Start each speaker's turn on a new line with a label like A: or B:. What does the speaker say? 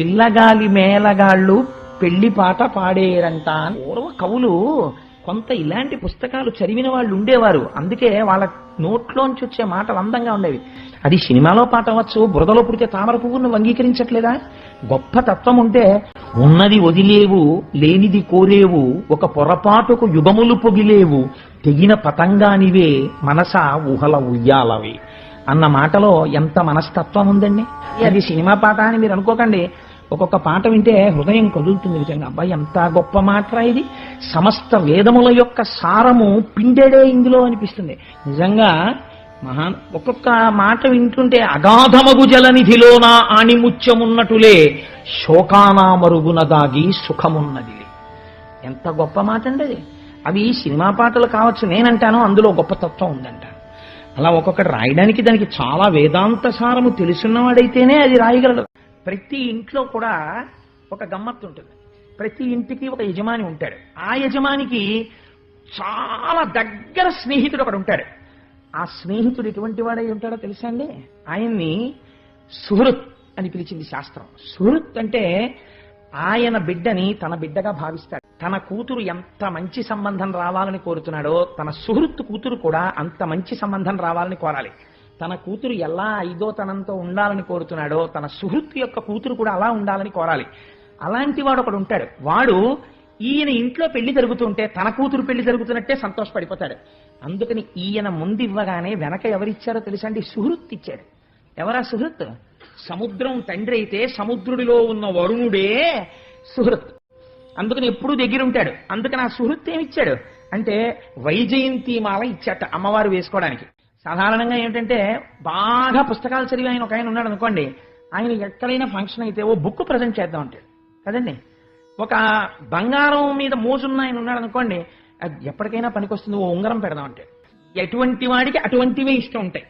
A: పిల్లగాలి మేళగాళ్ళు పెళ్ళి పాట పాడేరంట పూర్వ కవులు కొంత ఇలాంటి పుస్తకాలు చదివిన వాళ్ళు ఉండేవారు. అందుకే వాళ్ళ నోట్లోంచి వచ్చే మాటలు అందంగా ఉండేవి. అది సినిమాలో పాట అవ్వచ్చు బురదలో పుడితే తామర పువ్వును అంగీకరించట్లేదా? గొప్ప తత్వం ఉంటే ఉన్నది వదిలేవు లేనిది కోరేవు ఒక పొరపాటుకు యుగములు పొగిలేవు తెగిన పతంగానివే మనస ఊహల ఉయ్యాలవి. అన్న మాటలో ఎంత మనస్తత్వం ఉందండి? అది సినిమా పాట అని మీరు అనుకోకండి. ఒక్కొక్క పాట వింటే హృదయం కదులుతుంది నిజంగా. అబ్బాయి ఎంత గొప్ప మాట ఇది. సమస్త వేదముల యొక్క సారము పిండేడే ఇందులో అనిపిస్తుంది. నిజంగా మహా ఒక్కొక్క మాట వింటుంటే అగాధమగు జలనిధిలోన ఆణిముత్యమున్నటులే శోకానా మరుగున దాగి సుఖమున్నది. ఎంత గొప్ప మాట అండి అది. అవి సినిమా పాటలు కావచ్చు నేనంటాను అందులో గొప్ప తత్వం ఉందంట. అలా ఒక్కొక్కటి రాయడానికి దానికి చాలా వేదాంత సారము తెలుసున్నవాడైతేనే అది రాయగలడు. ప్రతి ఇంట్లో కూడా ఒక గమ్మత్తు ఉంటుంది. ప్రతి ఇంటికి ఒక యజమాని ఉంటాడు. ఆ యజమానికి చాలా దగ్గర స్నేహితుడు ఒకడు ఉంటాడు. ఆ స్నేహితుడు ఎటువంటి వాడై ఉంటాడో తెలుసా అండి? ఆయన్ని సుహృత్ అని పిలిచింది శాస్త్రం. సుహృత్ అంటే ఆయన బిడ్డని తన బిడ్డగా భావిస్తాడు. తన కూతురు ఎంత మంచి సంబంధం రావాలని కోరుతున్నాడో తన సుహృత్ కూతురు కూడా అంత మంచి సంబంధం రావాలని కోరాలి. తన కూతురు ఎలా ఐదో తనంతో ఉండాలని కోరుతున్నాడో తన సుహృత్ యొక్క కూతురు కూడా అలా ఉండాలని కోరాలి. అలాంటి వాడు ఒకడు ఉంటాడు. వాడు ఈయన ఇంట్లో పెళ్ళి జరుగుతుంటే తన కూతురు పెళ్ళి జరుగుతున్నట్టే సంతోషపడిపోతాడు. అందుకని ఈయన ముందు ఇవ్వగానే వెనక ఎవరిచ్చారో తెలుసండి? సుహృత్ ఇచ్చాడు. ఎవరా సుహృత్ సముద్రం తండ్రి అయితే సముద్రుడిలో ఉన్న వరుణుడే సుహృత్ అందుకని ఎప్పుడూ దగ్గర ఉంటాడు. అందుకని ఆ సుహృత్ ఏమిచ్చాడు? అంటే వైజయంతి మాల ఇచ్చాట అమ్మవారు వేసుకోవడానికి. సాధారణంగా ఏంటంటే బాగా పుస్తకాలు చదివి ఆయన ఒక ఆయన ఉన్నాడు అనుకోండి ఆయన ఎక్కడైనా ఫంక్షన్ అయితే ఓ బుక్ ప్రజెంట్ చేద్దాం అంటాడు కదండి? ఒక బంగారం మీద మోజున్న ఆయన ఉన్నాడు అనుకోండి అది ఎప్పటికైనా పనికొస్తుంది ఓ ఉంగరం పెడదాం అంటాడు ఎటువంటి వాడికి అటువంటివే ఇష్టం ఉంటాయి.